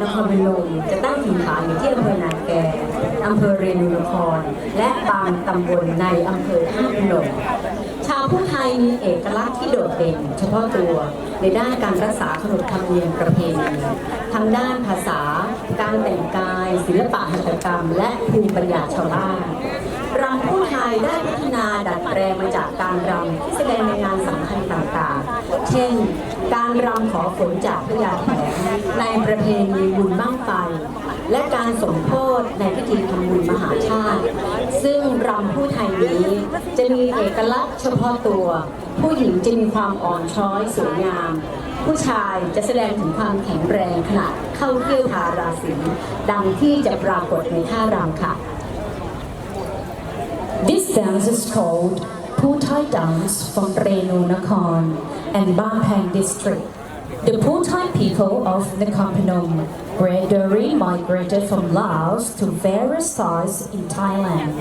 นครพนมจะตั้งถิ่นฐานอยู่ที่อำเภอนาแกอำเภอเรนูนคร และบางตำบลในอำเภอท่าพนมชาวผู้ไทยมีเอกลักษณ์ที่โดดเด่น เฉพาะตัวในด้านการรักษาขนบธรรมเนียมประเพณีทั้งด้านภาษา การแต่งกาย ศิลปะหัตถกรรม และภูมิปัญญาชาวบ้าน ยได้พัฒนาดัดแปลงมาจากการรำที่แสดงในงานสำคัญต่างๆ เช่น การรำขอฝนจากพญาแถนในประเพณีบุญบ้างไฟ และการสมโพธในพิธีทำบุญมหาชาติ ซึ่งรำผู้ไทยนี้จะมีเอกลักษณ์เฉพาะตัว ผู้หญิงจะมีความอ่อนช้อยสวยงามผู้ชายจะแสดงถึงความแข็งแรงขณะเข้าเที่ยวทาราศีดังที่จะปรากฏในท่ารำค่ะ This dance is called Puthai dance from Renu Nakhon and Bangpang district. The Puthai people of Nakhon Phanom gradually migrated from Laos to various sites in Thailand,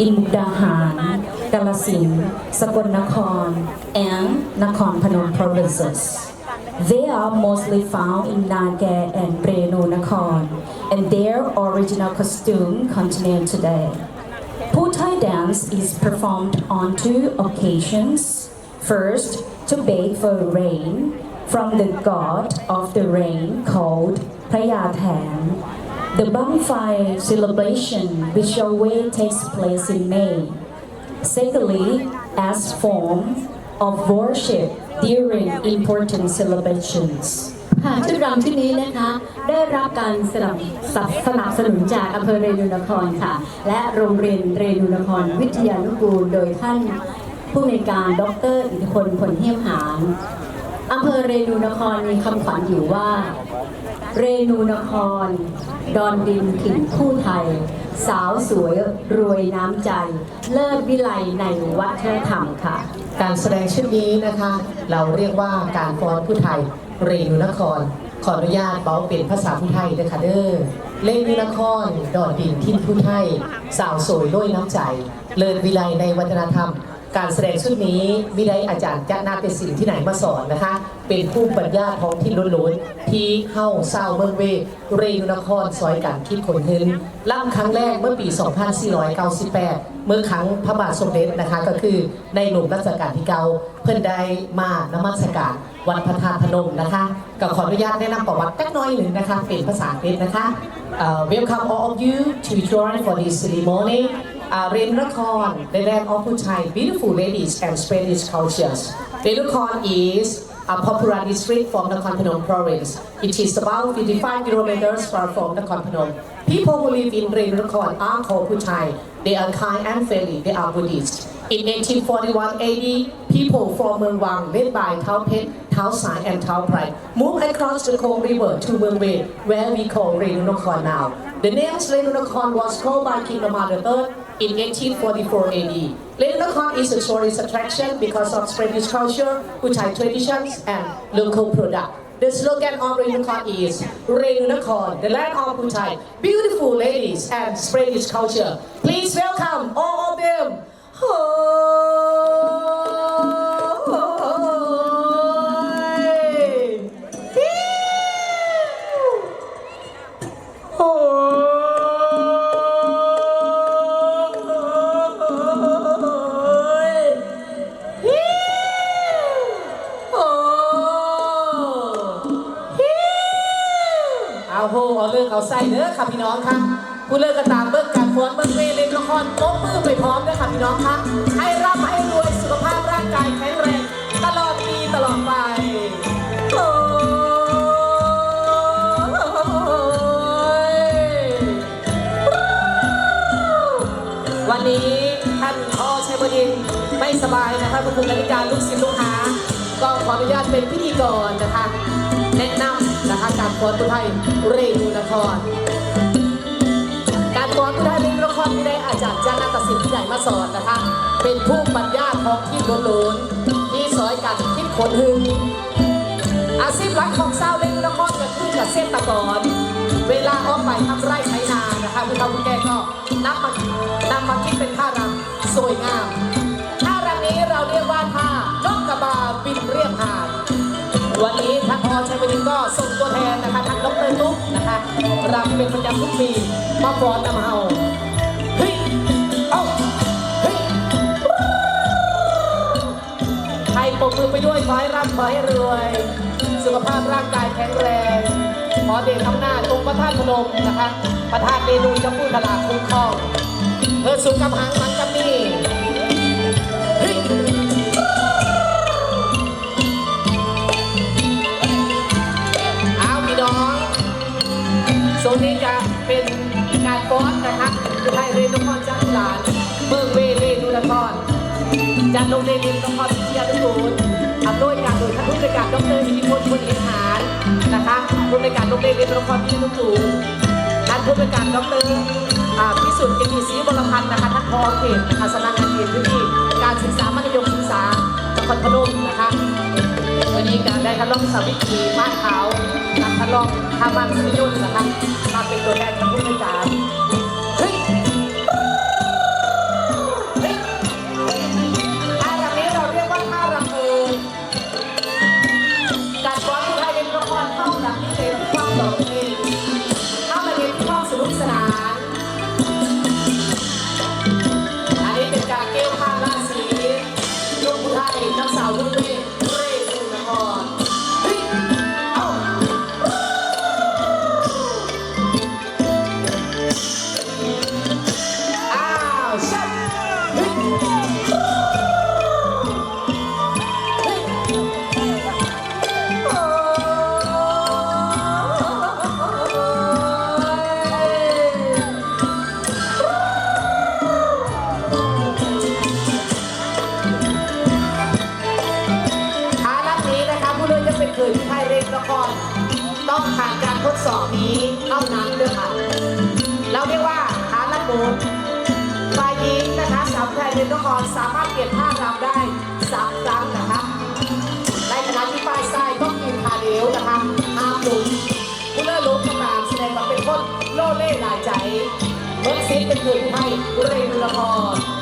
in Mukdahan, Kalasin, Sakon Nakhon, and Nakhon Phanom provinces. They are mostly found in Nage and Renu Nakhon, and their original costume continue today. Puthai dance is performed on two occasions. First, to beg for rain from the god of the rain called Prayathan. The Bangfai celebration, which always takes place in May. Secondly, as form of worship during important celebrations. ค่ะชุดรำชุดนี้นะคะ ได้รับการสนับสนับสนับสนุนจากอำเภอเรนูนครค่ะ และโรงเรียนเรนูนครวิทยานุกูล โดยท่านผู้ในการดรอิทธิพลผลเทียมหารอำเภอเรนูนครมีคำขวัญอยู่ว่า เรนูนคร ดอนดินถิ่นผู้ไทย สาวสวยรวยน้ำใจ เลิศวิไลในวัฒนธรรมค่ะ การแสดงชุดนี้นะคะ เราเรียกว่าการฟ้อนผู้ไทย เรนุนคร ขออนุญาตเบาเป็นภาษาผู้ไทยด้วยค่ะเด้อเล่นุนคร ดอดดินทินผู้ไทย สาวสวยด้วยน้ำใจ เลิศวิไลในวัฒนธรรม การแสดงชุดนี้วิไลอาจารย์จะนาเป็นสิ่งที่ไหนมาสอนนะคะ เป็นผู้ปัญญาท้องที่ล้นๆที่เข้าเศร้าเมืองเวเรนุนครซอยการคิดคนขึ้นล่ำครั้งแรกเมื่อปี 2498 เมื่อครั้งพระบาทสมเด็จนะคะก็คือในหลวงรัชกาลที่เก้าเพื่อนได้มานมัสการ วัดพระธาตุพนมนะคะก็ขออนุญาตแนะนำประวัติสักน้อยหนึ่งนะคะเป็นภาษาอังกฤษนะคะ Uh, welcome all of you to join for this ceremony. Uh, Renrakon, the land of Puthai, beautiful ladies and Spanish cultures. Renrakon is a popular district from Nakhon Phanom province. It is about 55 kilometers far from Nakhon Phanom. People who live in Renrakon are called Puthai. They are kind and friendly. They are Buddhist. In 1841 AD, people from Mương Wang, led by Thao Phet, Thao Sai, and Thao Prai, moved across the Kong River to Ve, where we call Renrakon now. The name Renrakon was called by King Rama III in 1844 AD. Renrakon is a tourist attraction because of Spanish culture, Puthai traditions, and local product. The slogan of Renukon is Renukon, the land of Puthai, beautiful ladies and Spanish culture. Please welcome all of them. Hoy! Hoy! โอ้เอาโหเอาเรื่องเอาใส่เนื้อค่ะพี่น้องค่ะผู้เลิกก็ตามเบิ้งก ฟ้อนเบิ้งเวเล่นละครตบมือไปพร้อมด้วยค่ะพี่น้องคะให้ร่ำให้รวยสุขภาพร่างกายแข็งแรง ตลอดปีตลอดไปโอ้ยวันนี้ท่านพ่อชัยบดินไม่สบายนะคะคุณครูกนิกาลูกศิษย์ลูกหาก็ขออนุญาตเป็นพิธีกรนะคะ แนะนำนะคะการฟ้อนผู้ไทยเรนูนคร สอนนะคะ เป็นผู้ปัญญาท้องที่ล้นๆที่สอยกันคิดขนหึงอาชีพหลักของชาวเรนูนครก็คือเกษตรกรเวลาออกไปทำไร่ไถนานะคะคุณตาคุณแกก็นำมานำมาคิดเป็นท่ารำสวยงามท่ารำนี้เราเรียกว่าท่านกกระบาบินเรียบหาดวันนี้ท่านพอชัยบดินก็ส่งตัวแทนนะคะท่านดรตุ๊กนะคะรำเป็นประจำทุกปีมาฟ้อนนำเฮา ให้ปมมือไปด้วยขอให้ร่ำขอให้รวย สุขภาพร่างกายแข็งแรง ขอเดชอำหน้าจองพระธาตุพนมนะคะพระธาตุเดนูจะพูดตลาดคุ้มครองเพื่อสุขกำหังมันกำนี่เฮ้ยเอาพี่น้องโซนนี้จะเป็นการฟ้อนนะคะไทยเรนนครจันทร์หลานเมืองเวเรนุนคร จันลงเรนนครวิทยาลุกูลอำนวยการโดยท่านผู้บริการดรอิทธิพลพลเอกหารนะคะผู้บริการโรงเรียนนครวิทยาลุกูลท่านผู้บริการดรอ่าพิสุทธิ์เกียรติศรีบรพันธ์นะคะท่านพอเขตนะคะสนังานเขตพื้นที่การศึกษามัธยมศึกษานครพนมนะคะวันนี้การได้ทดลองสาวิตรีบ้านเขาการทดลองทามันสมิยุนนะคะมาเป็นตัวแทนของผู้บริการ เป็นละครสามารถเปลี่ยนท่ารำได้สามครั้งนะคะในขณะที่ฝ่ายซ้ายต้องยืนขาเดียวนะคะห้ามลุมผู้เล่นล้มกระตามแสดงว่าเป็นคนโล่เล่หลายใจเมื่อซีเป็นเคยที่ไทยเล่นละครใคร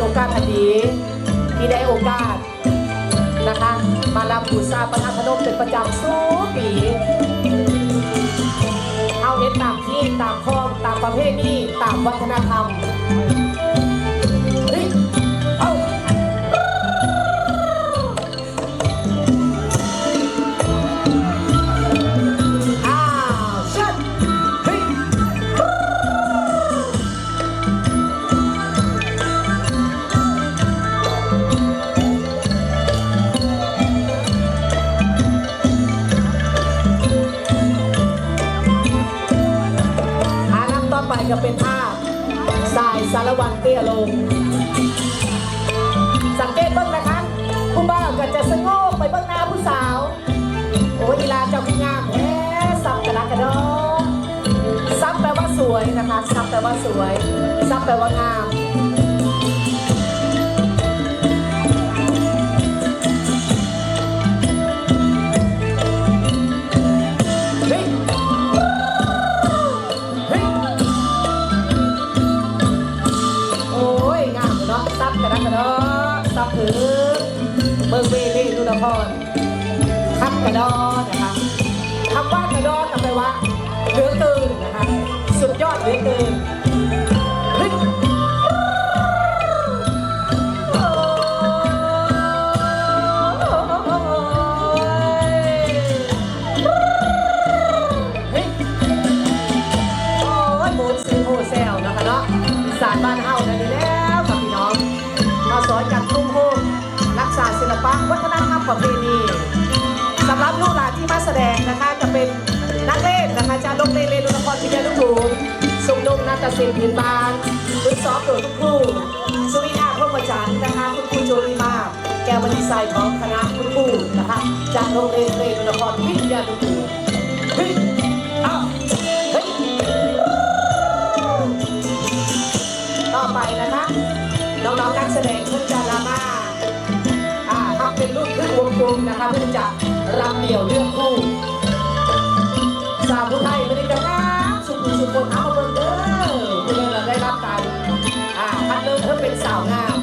โอกาสอันดีที่ได้โอกาสนะคะ มารับบูชาประธานพนมเป็นประจำสูปี เอาเห็นตามที่ตามคลองตามประเภทนี่ตามวัฒนธรรม ก็เป็นท่าสายสารวันเตี้ยลง สังเกตเบ้างนะคะผู้บ่าวก็จะสงบไปเบ้างหน้าผู้สาว โอ้ยลาเจ้าคุณงามแหมซับกระดากกระดอซับแปลว่าสวยนะคะซับแปลว่าสวยซับแปลว่างาม เมืองเวลีนุนพรทับกระดอนนะคะคำว่ากระดอกับแปลว่าเหลือเกินนะคะสุดยอดเหลือเกิน ประเพณีสำหรับลูกหลานที่มาแสดงนะคะจะเป็นนักเล่นนะคะจะลงเล่นเล่นละครพิจารณาถูกสุงดงนาฏศิลป์พื้นบ้านฝึกซ้อมโดยทุกครูสุริยาพรหมจันทร์นะคะคุณครูโจลีมาแก้วบรรษัยของคณะคุณครูนะคะจากโรงเรียนเล่นละครวิทยาถูกเฮ้ยอ้าวเฮ้ยต่อไปนะคะน้องๆนักแสดงเพิ่งจะลามาอ่าทำเป็นลูกครึ่ง กลุ่มนะคะเพื่อจะรับเดี่ยวเรื่องคู่สาวผู้ไทยไม่ได้กันนะสุขุมสุขคนเอามาเบิ่งเด้อผู้เล่นเราได้รับการอ่าคัดเลือกเพื่อเป็นสาวงาม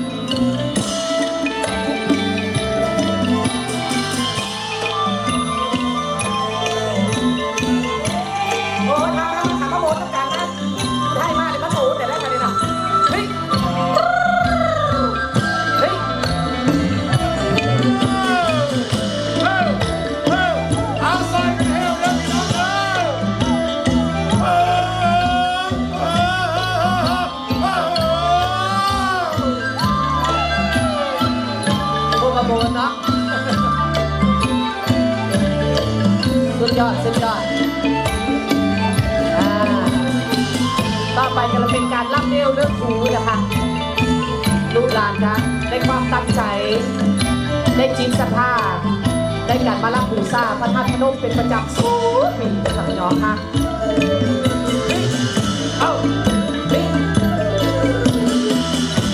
สุดยอดสุดยอดอ่าต่อไปก็จะเป็นการรับเร็วเรื่องหูนะคะลูกหลานคะได้ความตั้งใจ ได้จิตศรัทธาได้การมารับบูชาพระธาตุพนมเป็นประจำสูงมีค่ะพี่น้องค่ะเอา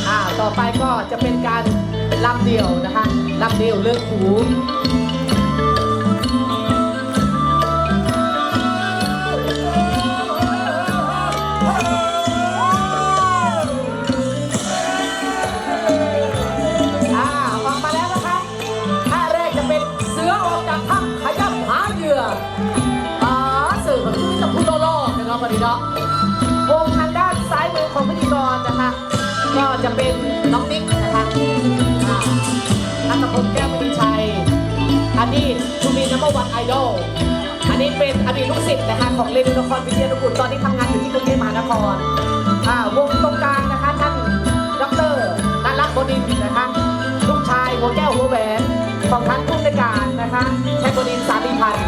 อ่าต่อไปก็จะเป็นการลำเดี่ยวนะคะลำเดี่ยวเลือกหู นี้เนาะวงทางด้านซ้ายมือของพิธีกรนะคะ ก็จะเป็นน้องนิกนะคะอ่านัทพลแก้วมณีชัยอดีตทูมีนัมเบอร์วันไอดอลอันนี้เป็นอดีตลูกศิษย์นะคะของเรนูนครวิทยานุกูลตอนนี้ทำงานอยู่ที่กรุงเทพมหานครวงตรงกลางนะคะท่านดรนันรักบดินนะคะลูกชายหัวแก้วหัวแหวนของท่านผู้ในการนะคะชัยบดินสามีพันธ์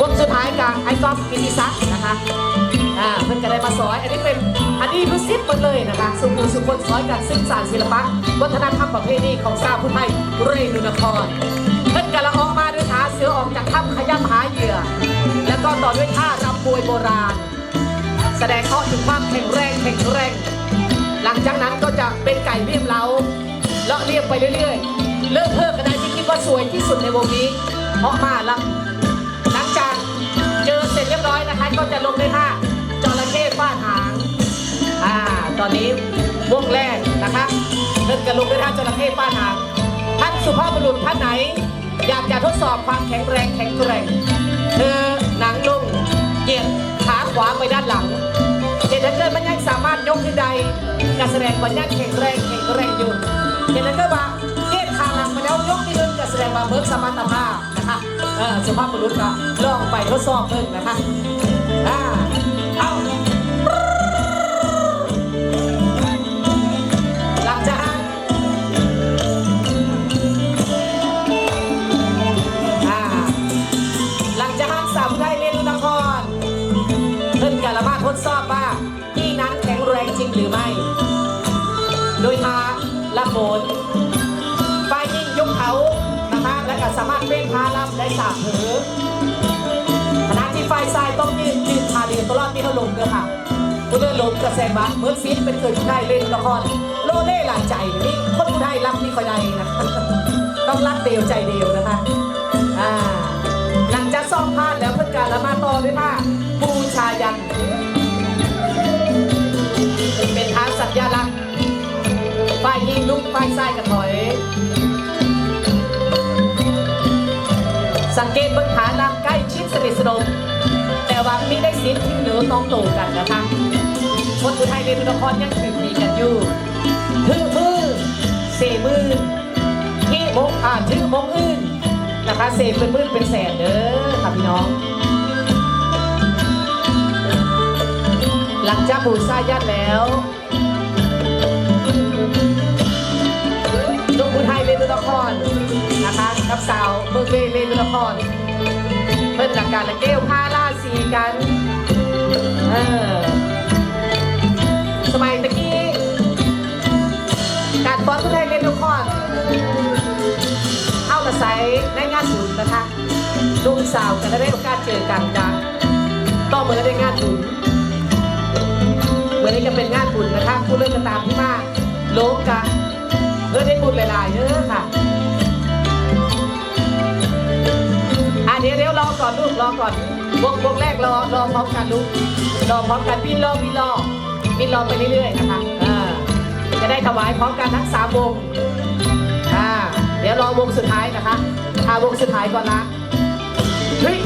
วงสุดท้ายกับไอ้ก๊อฟกิติศักดิ์นะคะ เพิ่นก็ได้มาสอนอันนี้เป็นอันดีตผู้ซิปหมดเลยนะคะสุขุมสุคนสอนการซึ่งสารศิลปะ วัฒนธรรมประเพณีของชาวพุทธไทยเรนูนครเพิ่นกระออกมาด้วยขาเสือออกจากถ้ำขย้ำหาเหยื่อ แล้วก็ต่อด้วยท่ารำมวยโบราณ แสดงเคาะถึงความแข็งแรงแข็งแรง หลังจากนั้นก็จะเป็นไก่เรียบเล้าเลาะเรียบไปเรื่อยๆ เลิกเพิ่มก็ได้ที่คิดว่าสวยที่สุดในวงนี้ออกมาแล้วหลังจากเจอเสร็จเรียบร้อยนะคะก็จะลงในท่า ตอนนี้วงแรกนะคะเพิ่นกะลงในท่าจระเข้ฟาดหางท่านสุภาพบุรุษท่านไหน อยากจะทดสอบความแข็งแรงแข็งแกร่งเธอหนังลงเหยียดขาขวาไปด้านหลังเห็นถ้าเกิดมันยังสามารถยกขึ้นใดการแสดงมันยังแข็งแรงแข็งแรงอยู่เห็นถ้าเกิดว่าเทียบขาหลังมาแล้วยกที่นึงการแสดงว่าเบิกสมรรถภาพนะคะเออสุภาพบุรุษก็ลองไปทดสอบเพิ่งนะคะ ก็สามารถเป็นพาลำได้สามเถือขณะที่ฝ่ายซ้ายต้องยืนยืนทาเรียนตลอดที่เขาลงเด้อค่ะผู้เล่นลงกระแสบัเหมือนฟิตเป็นเคยผู้ไทยเล่นละครโลเล่หลายใจนี่คนผู้ไทยรักนี่คอยใดนะต้องรักเดียวใจเดียวนะคะอ่าหลังจากซ่อมพานแล้วเพื่อนการละมาต่อด้วยผ้าบูชายันเป็นทางสัญลักษณ์ฝ่ายยิงลุกฝ่ายซ้ายกระถอย สังเกตเบื้องขาลำใกล้ชิดสนิทสนมแต่ว่ามีได้สิทธิ์ที่เหนือต้องโตกันนะคะคนอุทัยเรียนนครยังถือมีกันอยู่ถือมือเสมือที่มงอ่านชื่อมงอื่นนะคะเสพเป็นมื่นเป็นแสนเด้อค่ะพี่น้อง หลังจากบูชายันแล้วลูกผู้ไทย กับสาวเมืองเล่เล่นละครเพิ่นหลักการละเกลผ้าล่าสีกันเออสมัยตะกี้การฟ้อนผู้ไทยเล่นละครเข้ามาใส่ในงานบุญนะคะลุงสาวกันได้โอกาสเจอกันจ้ะต่อเมื่อได้งานบุญเหมือนี้จะเป็นงานบุญนะคะผู้เล่นก็ตามที่มากโลกกะเพื่อได้บุญหลายๆเด้อค่ะ รอก่อนวงวงแรกรอรอพร้อมกันลูกรอพร้อมกันพี่รอพี่รอพี่รอไปเรื่อยๆนะคะอ่าจะได้ถวายพร้อมกันทั้งสามวงอ่าเดี๋ยวรอวงสุดท้ายนะคะทาวงสุดท้ายก่อนนะเฮ้ย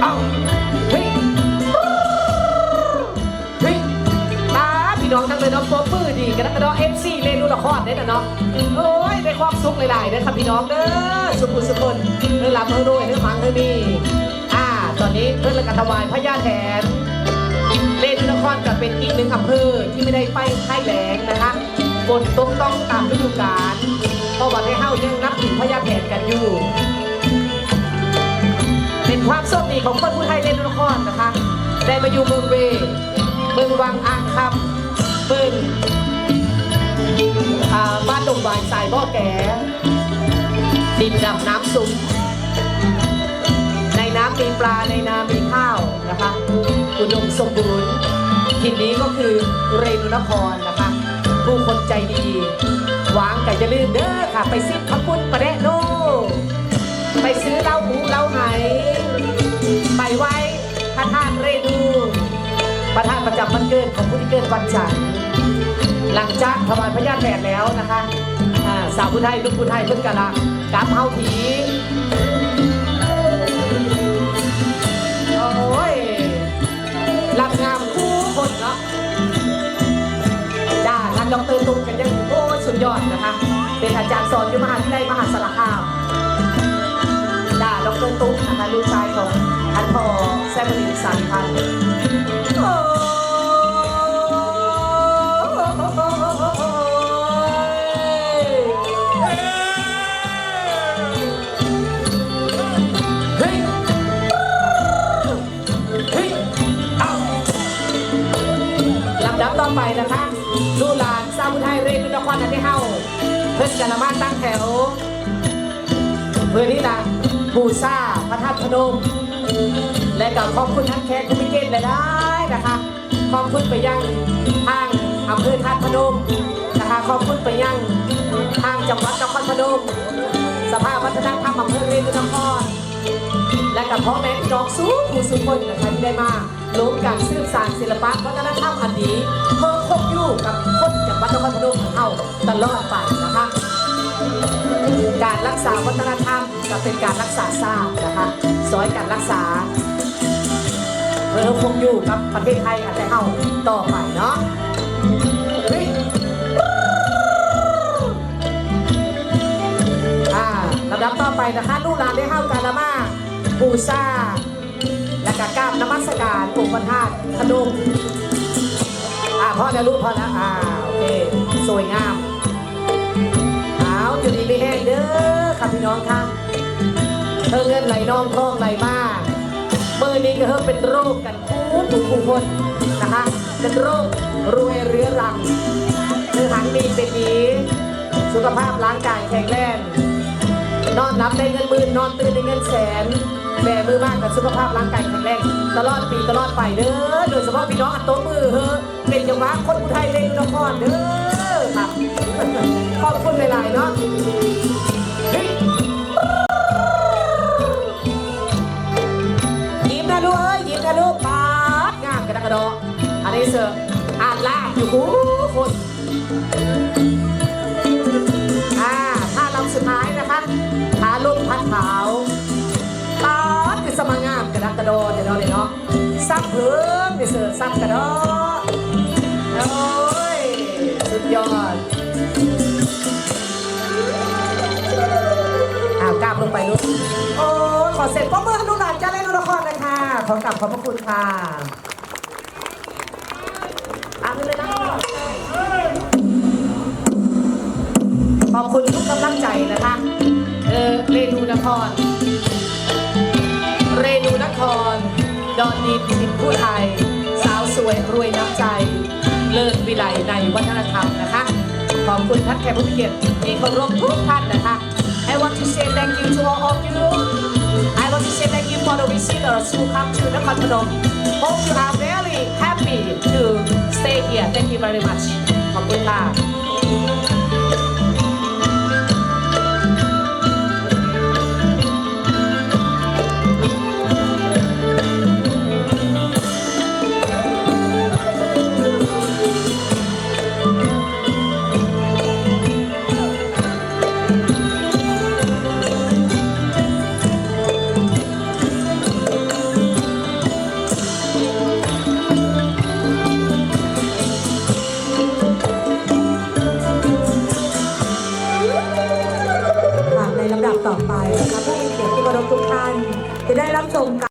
เอ้าเฮ้ยเฮ้ยตาพี่น้องทั้งเลยเนาะตัวปื้อดีกันนะเนาะเอฟซี ได้แต่เนาะโอ้ยได้ความสุขหลายๆเด้อครับพี่น้องเด้อสุขุสุขคนเรื่องรำเรื่องรวยเรื่องมังเรื่องมีอ่าตอนนี้เพื่อนละกันถวายพระญาแทนเลนนครก็เป็นอีกหนึ่งอำเภอที่ไม่ได้ไปไข่แหลงนะคะฝนตกต้องตามฤดูกาลเพราะว่าในเฮายังนับถือพญาแถนกันอยู่เป็นความโชคดีของคนผู้ไทยเลนนครนะคะ ได้มาอยู่เมืองเวเมืองวังอ่างคำเมือง อ่าบ้านดงบายสายบ่อแก่ดินดำน้ำซุปในน้ำมีปลาในน้ำมีข้าวนะคะอุดมสมบูรณ์ทีนี้ก็คือเรนุนครนะคะ ผู้คนใจดีหวางไก่จะลืมเด้อค่ะ ไปซิบขบุญมาแดโนไปซื้อเหล้าหูเหล้าไหไปไว้ ประธานประจำวันเกิดของผู้ที่เกิดวันจันทร์หลังจากถวายพระญาติแผ่แล้วนะคะอ่าสาวผู้ไทยลูกผู้ไทยเพิ่อนกะละกราบเฮาทีโอ้ยรับงามคู่คนเนาะจ้าท่านดรตุ้มกันยังโอ้สุดยอดนะคะ เป็นอาจารย์สอนอยู่มหาวิทยาลัยมหาสารคามจ้าดรตุ้มนะคะลูกชายของท่านพ่อแซมลินสาริพันธ์ ลำดับต่อไปนะคะลูกหลานสาวผู้ไทยเรนนครนันที่เฮาเพื่อนกันละมาตั้งแถว เพื่อที่จะบูชาพระธาตุพนม และก็ขอบคุณท่านแขกผู้มีเกียรติหลายนะ ขอบคุณไปยังทางอำเภอธาตุพนมนะคะขอบคุณไปยังทางจังหวัดนครพนมสภาวัฒนธรรมอำเภอเรนนครและกับพ่อแม่พี่น้องสู้ผู้สุคนนะคะที่ได้มาร่วมกันสืบสานศิลปะวัฒนธรรมอันนี้เพิ่มคงอยู่กับคนจากวัดนครพนมขอาตลอดไปนะคะการรักษาวัฒนธรรมก็เป็นการรักษาศาสตร์นะคะสอยการรักษา เพื่อคงอยู่กับประเทศไทยอาจจะเอาต่อไปเนาะเฮ้ยอ่าลำดับต่อไปนะคะลูกหลานได้เข้ากันละมาบูชาและกากราบนมัสการองค์พระธาตุพนมอ่าพ่อนะลูกพ่อนะอ่าโอเคสวยงามเอาอยู่ดีไม่แห้งเด้อค่ะพี่น้องค่ะเธอเงินไหลน้องทองไหลมาเมื่อนี้ก็เธอเป็นโรคกันคู่ผู้ผู้คนนะคะเป็นโรครวยเรื้อรังเธอหังมีเป็นดีสุขภาพร่างกายแข็งแรงนอนรับได้เงินหมื่นนอนตื่นได้เงินแสนแบมือมากกับสุขภาพร่างกายแข็งแรงตลอดปีตลอดไปเด้อโดยเฉพาะพี่น้องอันโตมือเฮ้อเป็นจังหวะคนอุทัยเล่นนครเด้อค่ะขอบคุณหลายๆเนาะานลากอยู่หูคนอ่าท่าลำสุดท้ายนะคะขาลมพัดขาวตาดคือสมางามกระดักกระโดดเดี๋ยวเราเลยเนาะซักเพิ่มเดี๋ยวเสือซักกระโดดโอ้ยสุดยอดอ้าวกราบลงไปลูกโอ้ขอเสร็จป้อมมือให้ลูกหลานจ้าเล่นละครเลยค่ะขอกราบขอบพระคุณค่ะ อ่านเลยนะขอบคุณทุกกำลังใจนะคะ เออเรนูนคร เรนูนคร ดอนดีพิมพ์ผู้ไทย สาวสวยรวยน้ำใจ เลิศวิไลในวัฒนธรรมนะคะ ขอบคุณท่านแขกผู้เกียรติที่เคารพทุกท่านนะคะ want to say thank you to all of you I want to say thank you for the visitors who come to Nakhon Phanom Hope you are very happy to stay here Thank you very much ขอบคุณค่ะ